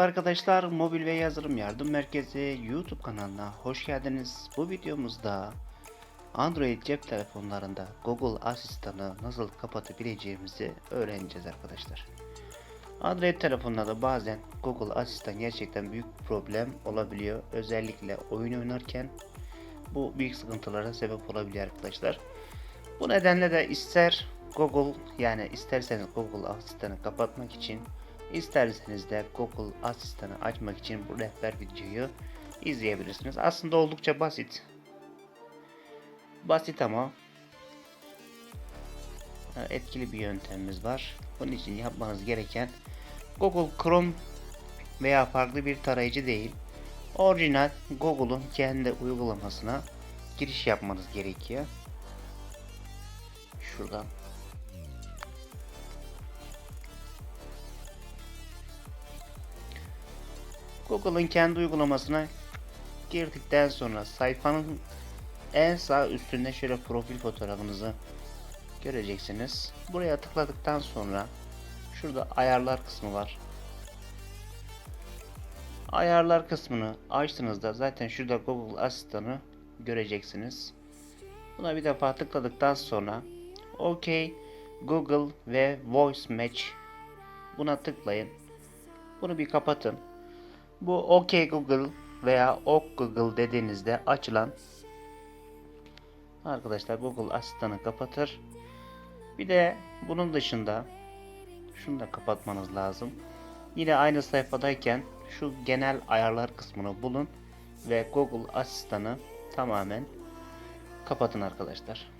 Merhaba arkadaşlar, Mobil ve Yazılım Yardım Merkezi YouTube kanalına hoş geldiniz. Bu videomuzda Android cep telefonlarında Google Asistan'ı nasıl kapatabileceğimizi öğreneceğiz arkadaşlar. Android telefonlarda bazen Google Asistan gerçekten büyük problem olabiliyor. Özellikle oyun oynarken bu büyük sıkıntılara sebep olabiliyor arkadaşlar. Bu nedenle de ister Google yani isterseniz Google Asistan'ı kapatmak için isterseniz de Google Asistan'ı açmak için bu rehber videoyu izleyebilirsiniz. Aslında oldukça basit. Basit ama etkili bir yöntemimiz var. Bunun için yapmanız gereken Google Chrome veya farklı bir tarayıcı değil. Orijinal Google'un kendi uygulamasına giriş yapmanız gerekiyor. Şuradan Google'ın kendi uygulamasına girdikten sonra sayfanın en sağ üstünde şöyle profil fotoğrafınızı göreceksiniz. Buraya tıkladıktan sonra şurada ayarlar kısmı var. Ayarlar kısmını açtığınızda zaten şurada Google Asistan'ı göreceksiniz. Buna bir defa tıkladıktan sonra OK Google ve Voice Match buna tıklayın. Bunu bir kapatın. Bu OK Google veya OK Google dediğinizde açılan arkadaşlar Google asistanı kapatır. Bir de bunun dışında şunu da kapatmanız lazım. Yine aynı sayfadayken şu genel ayarlar kısmını bulun ve Google asistanı tamamen kapatın arkadaşlar.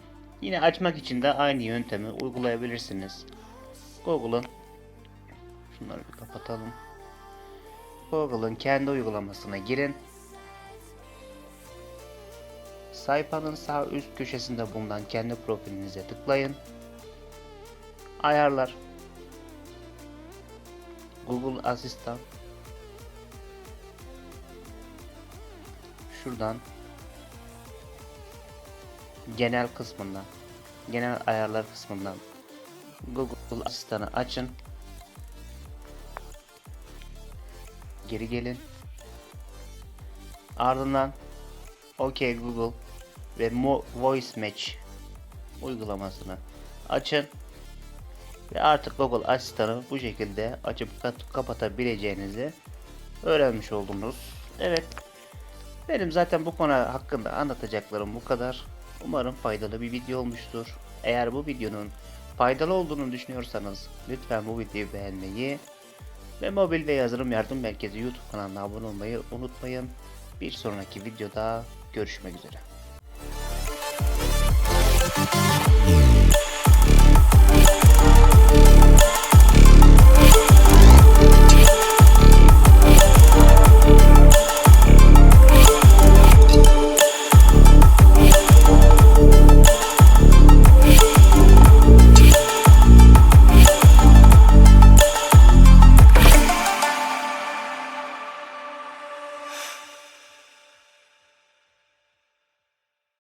Yine açmak için de aynı yöntemi uygulayabilirsiniz. Google'ın şunları bir kapatalım. Google'ın kendi uygulamasına girin. Sayfanın sağ üst köşesinde bulunan kendi profilinize tıklayın. Ayarlar. Google Asistan. Şuradan genel kısmından genel ayarlar kısmından Google Asistan'ı açın. Geri gelin. Ardından OK Google ve Mo Voice Match uygulamasını açın. Ve artık Google Asistan'ı bu şekilde açıp kapatabileceğinizi öğrenmiş oldunuz. Evet. Benim zaten bu konu hakkında anlatacaklarım bu kadar. Umarım faydalı bir video olmuştur. Eğer bu videonun faydalı olduğunu düşünüyorsanız lütfen bu videoyu beğenmeyi ve mobil ve yazılım yardım merkezi YouTube kanalına abone olmayı unutmayın. Bir sonraki videoda görüşmek üzere.